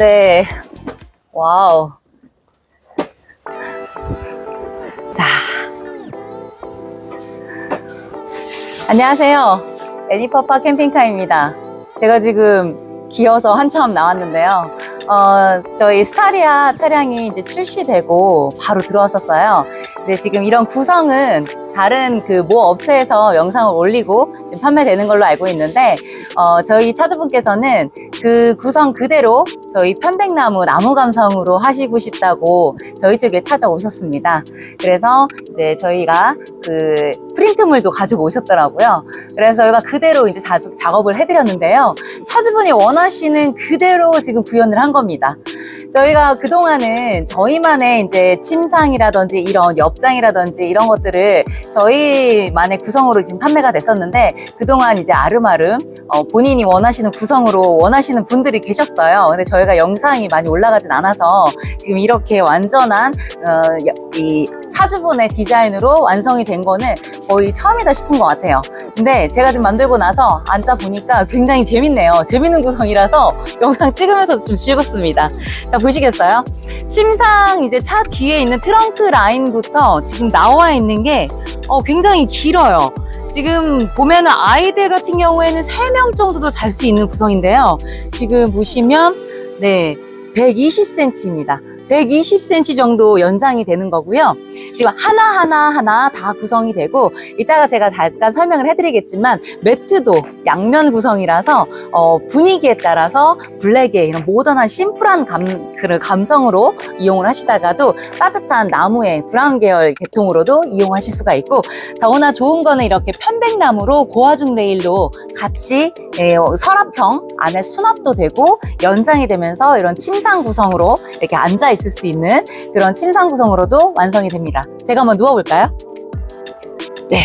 네. 와우. 자. 안녕하세요. 애니퍼파 캠핑카입니다. 제가 지금 기어서 한참 나왔는데요. 어, 저희 스타리아 차량이 이제 출시되고 바로 들어왔었어요. 이제 지금 이런 구성은 다른 그 모 업체에서 영상을 올리고 지금 판매되는 걸로 알고 있는데, 어, 저희 차주분께서는 그 구성 그대로 저희 편백나무 나무 감성으로 하시고 싶다고 저희 쪽에 찾아오셨습니다. 그래서 이제 저희가 그 프린트물도 가지고 오셨더라고요. 그래서 저희가 그대로 이제 자, 작업을 해드렸는데요. 차주분이 원하시는 그대로 지금 구현을 한 겁니다. 저희가 그동안은 저희만의 이제 침상이라든지 이런 옆장이라든지 이런 것들을 저희만의 구성으로 지금 판매가 됐었는데 그동안 이제 아름아름 어, 본인이 원하시는 구성으로 원하시는 분들이 계셨어요. 근데 저희가 영상이 많이 올라가진 않아서 지금 이렇게 완전한 어, 여- 이 차주분의 디자인으로 완성이 된 거는 거의 처음이다 싶은 것 같아요. 근데 제가 지금 만들고 나서 앉아 보니까 굉장히 재밌네요. 재밌는 구성이라서 영상 찍으면서도 좀 즐겁습니다. 자, 보시겠어요? 침상 이제 차 뒤에 있는 트렁크 라인부터 지금 나와 있는 게 어, 굉장히 길어요. 지금 보면 은 아이들 같은 경우에는 3명 정도도 잘 수 있는 구성인데요. 지금 보시면, 네, 120cm입니다. 120cm 정도 연장이 되는 거고요. 지금 하나하나 하나 다 구성이 되고, 이따가 제가 잠깐 설명을 해드리겠지만, 매트도 양면 구성이라서, 어, 분위기에 따라서 블랙의 이런 모던한 심플한 감, 그 감성으로 이용을 하시다가도 따뜻한 나무의 브라운 계열 계통으로도 이용하실 수가 있고, 더구나 좋은 거는 이렇게 편백나무로 고화중 레일도 같이 예, 어, 서랍형 안에 수납도 되고 연장이 되면서 이런 침상 구성으로 이렇게 앉아 있을 수 있는 그런 침상 구성으로도 완성이 됩니다. 제가 한번 누워볼까요? 네.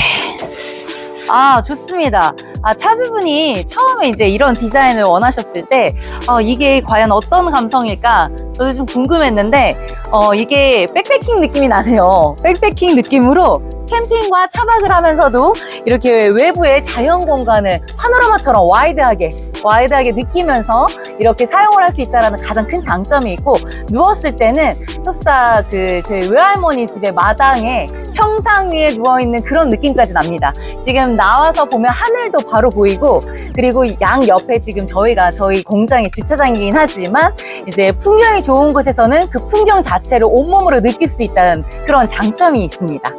아, 좋습니다. 아, 차주분이 처음에 이제 이런 디자인을 원하셨을 때, 어, 이게 과연 어떤 감성일까? 저도 좀 궁금했는데, 어, 이게 백패킹 느낌이 나네요. 백패킹 느낌으로 캠핑과 차박을 하면서도 이렇게 외부의 자연 공간을 파노라마처럼 와이드하게 와이드하게 느끼면서 이렇게 사용을 할 수 있다는 가장 큰 장점이 있고 누웠을 때는 흡사 그 저희 외할머니 집의 마당에 평상 위에 누워 있는 그런 느낌까지 납니다. 지금 나와서 보면 하늘도 바로 보이고 그리고 양 옆에 지금 저희가 저희 공장의 주차장이긴 하지만 이제 풍경이 좋은 곳에서는 그 풍경 자체를 온몸으로 느낄 수 있다는 그런 장점이 있습니다.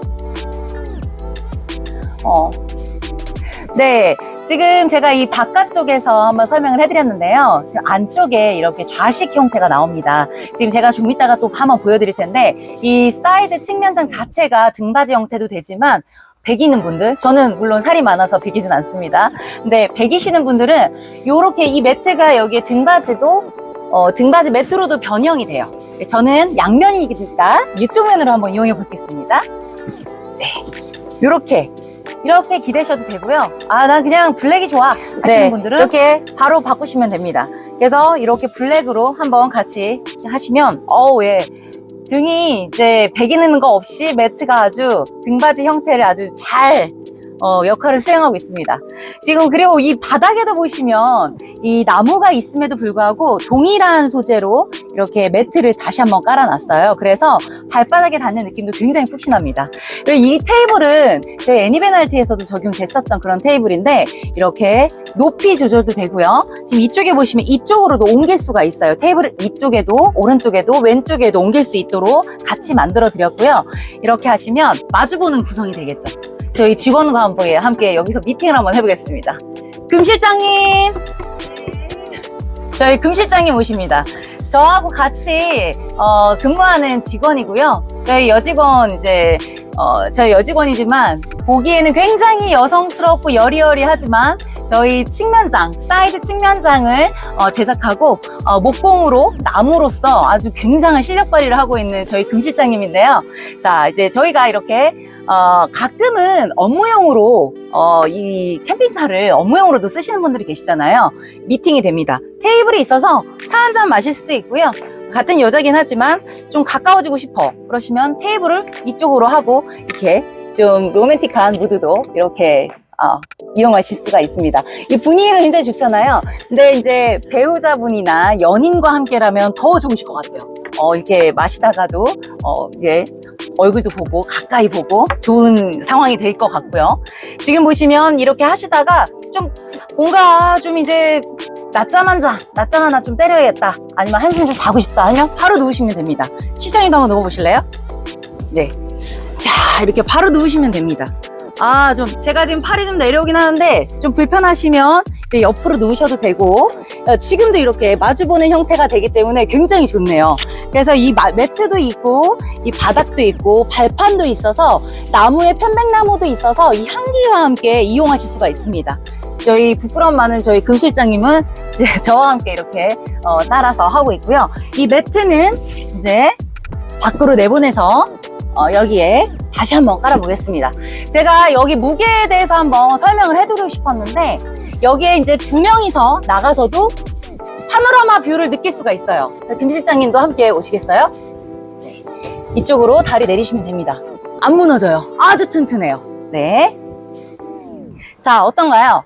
어. 네. 지금 제가 이 바깥쪽에서 한번 설명을 해드렸는데요. 지금 안쪽에 이렇게 좌식 형태가 나옵니다. 지금 제가 좀 이따가 또 한번 보여드릴 텐데, 이 사이드 측면장 자체가 등받이 형태도 되지만, 배기는 분들, 저는 물론 살이 많아서 배기진 않습니다. 근데 배기시는 분들은 이렇게 이 매트가 여기에 등받이도, 어, 등받이 매트로도 변형이 돼요. 저는 양면이니까 이쪽 면으로 한번 이용해 보겠습니다. 네. 요렇게 이렇게 기대셔도 되고요. 아, 난 그냥 블랙이 좋아 하시는 분들은 이렇게 바로 바꾸시면 됩니다. 그래서 이렇게 블랙으로 한번 같이 하시면 어우 예. 등이 이제 배기는 거 없이 매트가 아주 등받이 형태를 아주 잘 어, 역할을 수행하고 있습니다. 지금 그리고 이 바닥에도 보시면 이 나무가 있음에도 불구하고 동일한 소재로 이렇게 매트를 다시 한번 깔아놨어요. 그래서 발바닥에 닿는 느낌도 굉장히 푹신합니다. 그리고 이 테이블은 저희 애니베날티에서도 적용됐었던 그런 테이블인데 이렇게 높이 조절도 되고요. 지금 이쪽에 보시면 이쪽으로도 옮길 수가 있어요. 테이블을 이쪽에도 오른쪽에도 왼쪽에도 옮길 수 있도록 같이 만들어 드렸고요. 이렇게 하시면 마주보는 구성이 되겠죠. 저희 직원과 함께, 여기서 미팅을 한번 해보겠습니다. 금 실장님! 저희 금 실장님 오십니다. 저하고 같이 어, 근무하는 직원이고요. 저희 여직원 이제 어, 저희 여직원이지만 보기에는 굉장히 여성스럽고 여리여리하지만 저희 측면장, 사이드 측면장을 어, 제작하고 어, 목공으로 나무로서 아주 굉장한 실력 발휘를 하고 있는 저희 금 실장님인데요. 자, 이제 저희가 이렇게 어, 가끔은 업무용으로 어, 이 캠핑카를 업무용으로도 쓰시는 분들이 계시잖아요. 미팅이 됩니다. 테이블이 있어서 차 한 잔 마실 수도 있고요. 같은 여자긴 하지만 좀 가까워지고 싶어. 그러시면 테이블을 이쪽으로 하고 이렇게 좀 로맨틱한 무드도 이렇게 어, 이용하실 수가 있습니다. 이 분위기가 굉장히 좋잖아요. 근데 이제 배우자분이나 연인과 함께라면 더 좋으실 것 같아요. 어, 이렇게 마시다가도 어, 이제 얼굴도 보고 가까이 보고 좋은 상황이 될 것 같고요. 지금 보시면 이렇게 하시다가 좀 뭔가 좀 이제 낮잠 한 자, 낮잠 하나 좀 때려야겠다. 아니면 한숨 좀 자고 싶다. 아니면 바로 누우시면 됩니다. 실장님도 한번 누워보실래요? 네. 자, 이렇게 바로 누우시면 됩니다. 아, 좀, 제가 지금 팔이 좀 내려오긴 하는데, 좀 불편하시면, 옆으로 누우셔도 되고, 어, 지금도 이렇게 마주보는 형태가 되기 때문에 굉장히 좋네요. 그래서 이 마- 매트도 있고, 이 바닥도 있고, 발판도 있어서, 나무에 편백나무도 있어서, 이 향기와 함께 이용하실 수가 있습니다. 저희 부끄러움 많은 저희 금 실장님은 이제 저와 함께 이렇게 어, 따라서 하고 있고요. 이 매트는 이제 밖으로 내보내서 어, 여기에 다시 한번 깔아보겠습니다. 제가 여기 무게에 대해서 한번 설명을 해드리고 싶었는데 여기에 이제 두 명이서 나가서도 파노라마 뷰를 느낄 수가 있어요. 자, 김 실장님도 함께 오시겠어요? 네. 이쪽으로 다리 내리시면 됩니다. 안 무너져요. 아주 튼튼해요. 네. 자, 어떤가요?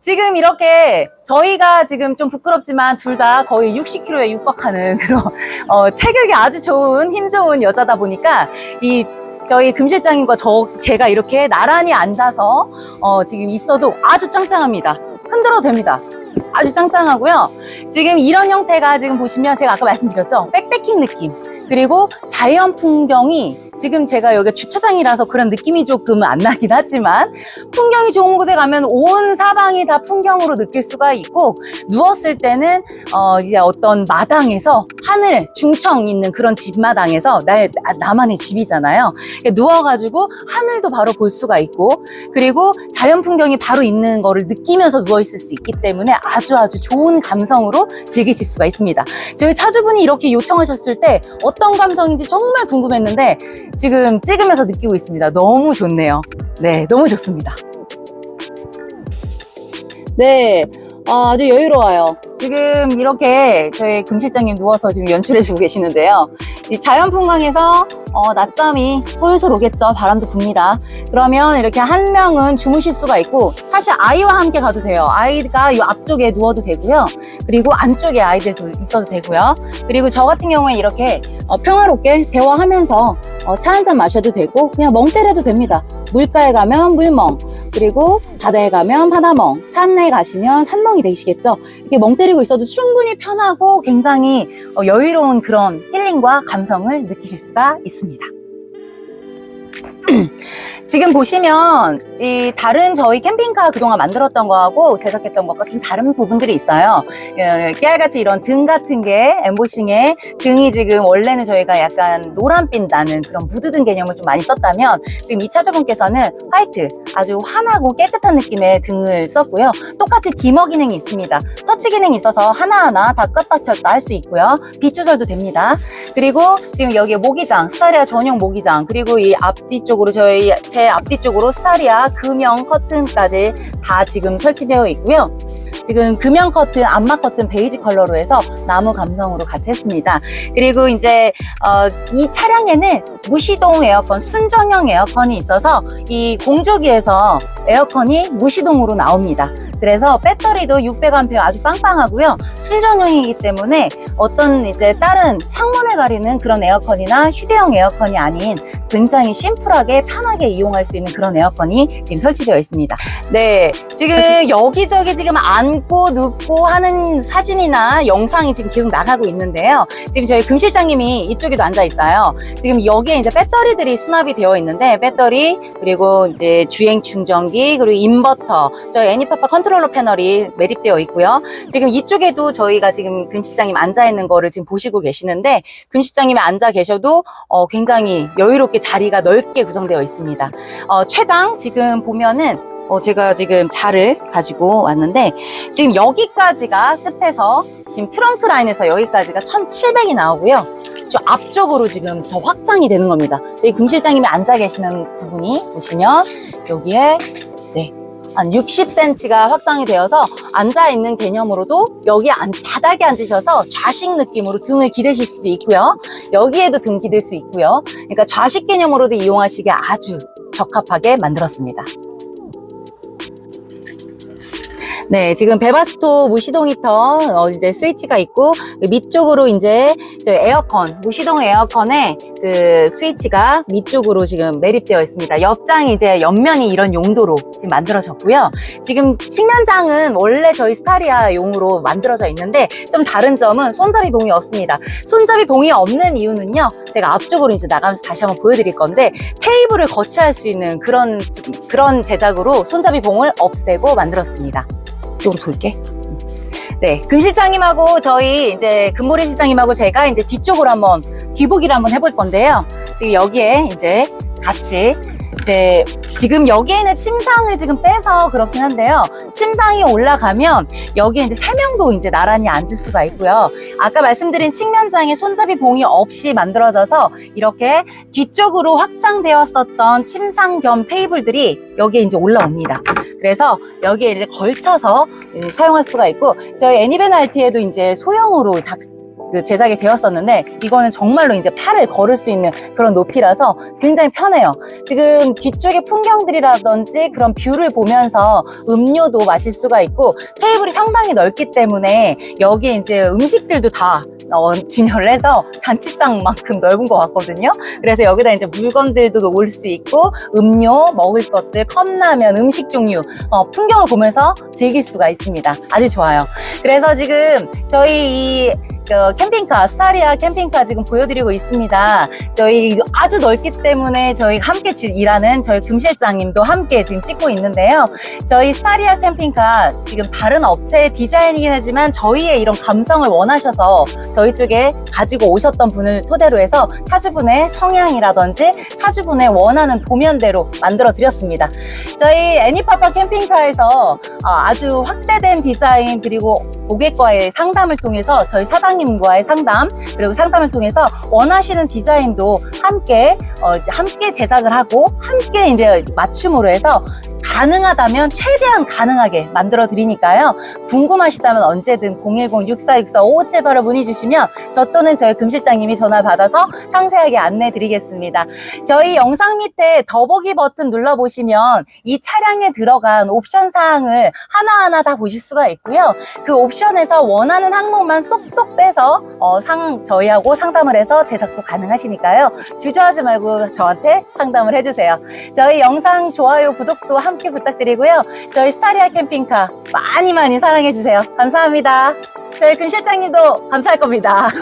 지금 이렇게 저희가 지금 좀 부끄럽지만 둘 다 거의 60kg에 육박하는 그런 어, 체격이 아주 좋은 힘 좋은 여자다 보니까 이 저희 금 실장님과 저 제가 이렇게 나란히 앉아서 어, 지금 있어도 아주 짱짱합니다. 흔들어도 됩니다. 아주 짱짱하고요. 지금 이런 형태가 지금 보시면 제가 아까 말씀드렸죠. 백패킹 느낌. 그리고 자연 풍경이 지금 제가 여기 주차장이라서 그런 느낌이 조금 안 나긴 하지만 풍경이 좋은 곳에 가면 온 사방이 다 풍경으로 느낄 수가 있고 누웠을 때는 어 이제 어떤 마당에서 하늘 중청 있는 그런 집마당에서 나, 나만의 집이잖아요. 누워가지고 하늘도 바로 볼 수가 있고 그리고 자연 풍경이 바로 있는 거를 느끼면서 누워 있을 수 있기 때문에 아주 아주 좋은 감성으로 즐기실 수가 있습니다. 저희 차주분이 이렇게 요청하셨을 때 어떤 감성인지 정말 궁금했는데 지금 찍으면서 느끼고 있습니다. 너무 좋네요. 네, 너무 좋습니다. 네, 어, 아주 여유로워요. 지금 이렇게 저희 금 실장님 누워서 지금 연출해주고 계시는데요. 이 자연 풍광에서 어, 낮잠이 솔솔 오겠죠. 바람도 붑니다. 그러면 이렇게 한 명은 주무실 수가 있고 사실 아이와 함께 가도 돼요. 아이가 이 앞쪽에 누워도 되고요. 그리고 안쪽에 아이들도 있어도 되고요. 그리고 저 같은 경우에 이렇게 어, 평화롭게 대화하면서 어, 차 한 잔 마셔도 되고 그냥 멍 때려도 됩니다. 물가에 가면 물멍, 그리고 바다에 가면 바다멍, 산에 가시면 산멍이 되시겠죠. 이렇게 멍 때리고 있어도 충분히 편하고 굉장히 어, 여유로운 그런 힐링과 감성을 느끼실 수가 있습니다. 지금 보시면 이 다른 저희 캠핑카 그동안 만들었던 거하고 제작했던 것과 좀 다른 부분들이 있어요. 예, 깨알같이 이런 등 같은 게 엠보싱에 등이 지금 원래는 저희가 약간 노란빛 나는 그런 무드등 개념을 좀 많이 썼다면 지금 이 차주분께서는 화이트 아주 환하고 깨끗한 느낌의 등을 썼고요. 똑같이 디머 기능이 있습니다. 터치 기능이 있어서 하나하나 다 껐다 켰다 할 수 있고요. 빛 조절도 됩니다. 그리고 지금 여기에 모기장, 스타리아 전용 모기장, 그리고 이 앞뒤 쪽 으로 저희 제 앞뒤 쪽으로 스타리아 금형 커튼까지 다 지금 설치되어 있고요. 지금 금형 커튼, 안마 커튼 베이지 컬러로 해서 나무 감성으로 같이 했습니다. 그리고 이제 어, 이 차량에는 무시동 에어컨, 순정형 에어컨이 있어서 이 공조기에서 에어컨이 무시동으로 나옵니다. 그래서 배터리도 600A 아주 빵빵하고요. 순전형이기 때문에 어떤 이제 다른 창문을 가리는 그런 에어컨이나 휴대용 에어컨이 아닌 굉장히 심플하게 편하게 이용할 수 있는 그런 에어컨이 지금 설치되어 있습니다. 네, 지금 여기저기 지금 앉고 눕고 하는 사진이나 영상이 지금 계속 나가고 있는데요. 지금 저희 금 실장님이 이쪽에도 앉아 있어요. 지금 여기에 이제 배터리들이 수납이 되어 있는데 배터리 그리고 이제 주행 충전기 그리고 인버터 저희 애니파파 컨트롤러 패널이 매립되어 있고요. 지금 이쪽에도 저희가 지금 금 실장님 앉아 있는 거를 지금 보시고 계시는데 금 실장님이 앉아 계셔도 어, 굉장히 여유롭게 자리가 넓게 구성되어 있습니다. 어, 최장 지금 보면은 어, 제가 지금 자를 가지고 왔는데 지금 여기까지가 끝에서 지금 트렁크 라인에서 여기까지가 1700이 나오고요. 저 앞쪽으로 지금 더 확장이 되는 겁니다. 저희 금 실장님이 앉아 계시는 부분이 보시면 여기에 네. 한 60cm가 확장이 되어서 앉아 있는 개념으로도 여기 안, 바닥에 앉으셔서 좌식 느낌으로 등을 기대실 수도 있고요. 여기에도 등 기댈 수 있고요. 그러니까 좌식 개념으로도 이용하시기에 아주 적합하게 만들었습니다. 네, 지금 베바스토 무시동 히터 어, 이제 스위치가 있고 그 밑쪽으로 이제 저 에어컨 무시동 에어컨에 그 스위치가 밑쪽으로 지금 매립되어 있습니다. 옆장이 이제 옆면이 이런 용도로 지금 만들어졌고요. 지금 측면장은 원래 저희 스타리아 용으로 만들어져 있는데 좀 다른 점은 손잡이 봉이 없습니다. 손잡이 봉이 없는 이유는요. 제가 앞쪽으로 이제 나가면서 다시 한번 보여드릴 건데 테이블을 거치할 수 있는 그런 수- 그런 제작으로 손잡이 봉을 없애고 만들었습니다. 이쪽으로 돌게. 네, 금 실장님하고 저희 이제 금보리 실장님하고 제가 이제 뒤쪽으로 한번 뒤보기를 한번 해볼 건데요. 지금 여기에 이제 같이 이제 지금 여기에 있는 침상을 지금 빼서 그렇긴 한데요. 침상이 올라가면 여기에 이제 세 명도 이제 나란히 앉을 수가 있고요. 아까 말씀드린 측면장에 손잡이 봉이 없이 만들어져서 이렇게 뒤쪽으로 확장되었었던 침상 겸 테이블들이 여기에 이제 올라옵니다. 그래서 여기에 이제 걸쳐서 이제 사용할 수가 있고 저희 애니벤 RT에도 이제 소형으로 작, 그 제작이 되었었는데 이거는 정말로 이제 팔을 걸을 수 있는 그런 높이라서 굉장히 편해요. 지금 뒤쪽의 풍경들이라든지 그런 뷰를 보면서 음료도 마실 수가 있고 테이블이 상당히 넓기 때문에 여기에 이제 음식들도 다 어, 진열을 해서 잔치상만큼 넓은 것 같거든요. 그래서 여기다 이제 물건들도 올수 있고 음료, 먹을 것들, 컵라면, 음식 종류, 어, 풍경을 보면서 즐길 수가 있습니다. 아주 좋아요. 그래서 지금 저희 이 어, 캠핑카, 스타리아 캠핑카 지금 보여드리고 있습니다. 저희 아주 넓기 때문에 저희 함께 지- 일하는 저희 금 실장님도 함께 지금 찍고 있는데요. 저희 스타리아 캠핑카 지금 다른 업체의 디자인이긴 하지만 저희의 이런 감성을 원하셔서 저희 쪽에 가지고 오셨던 분을 토대로 해서 차주분의 성향이라든지 차주분의 원하는 도면대로 만들어 드렸습니다. 저희 애니파파 캠핑카에서 어, 아주 확대된 디자인 그리고 고객과의 상담을 통해서 저희 사장님과의 상담 그리고 상담을 통해서 원하시는 디자인도 함께 어, 함께 제작을 하고 함께 이제 맞춤으로 해서 가능하다면 최대한 가능하게 만들어 드리니까요. 궁금하시다면 언제든 010-6464-5578로 문의 주시면 저 또는 저희 금실장님이 전화 받아서 상세하게 안내 드리겠습니다. 저희 영상 밑에 더보기 버튼 눌러보시면 이 차량에 들어간 옵션 사항을 하나하나 다 보실 수가 있고요. 그 옵션에서 원하는 항목만 쏙쏙 빼서 어, 상, 저희하고 상담을 해서 제작도 가능하시니까요. 주저하지 말고 저한테 상담을 해주세요. 저희 영상 좋아요, 구독도 함께 부탁드리고요. 저희 스타리아 캠핑카 많이 많이 사랑해주세요. 감사합니다. 저희 금 실장님도 감사할 겁니다.